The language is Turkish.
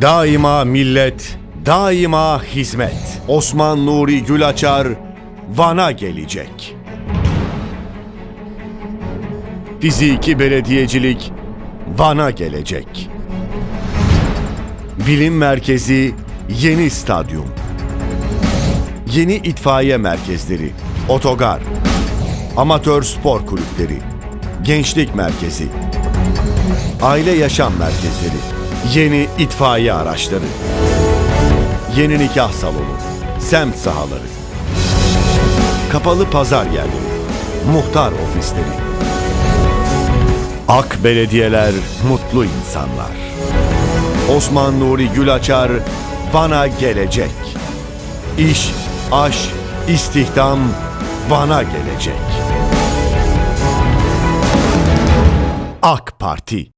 Daima millet, daima hizmet. Osman Nuri Gülaçar Van'a gelecek. Fiziki belediyecilik Van'a gelecek. Bilim merkezi yeni stadyum. Yeni itfaiye merkezleri, otogar, amatör spor kulüpleri, gençlik merkezi, aile yaşam merkezleri, yeni itfaiye araçları, yeni nikah salonu, semt sahaları, kapalı pazar yerleri, muhtar ofisleri. Ak belediyeler, mutlu insanlar. Osman Nuri Gülaçar Van'a gelecek. İş, aş, istihdam Van'a gelecek. AK Parti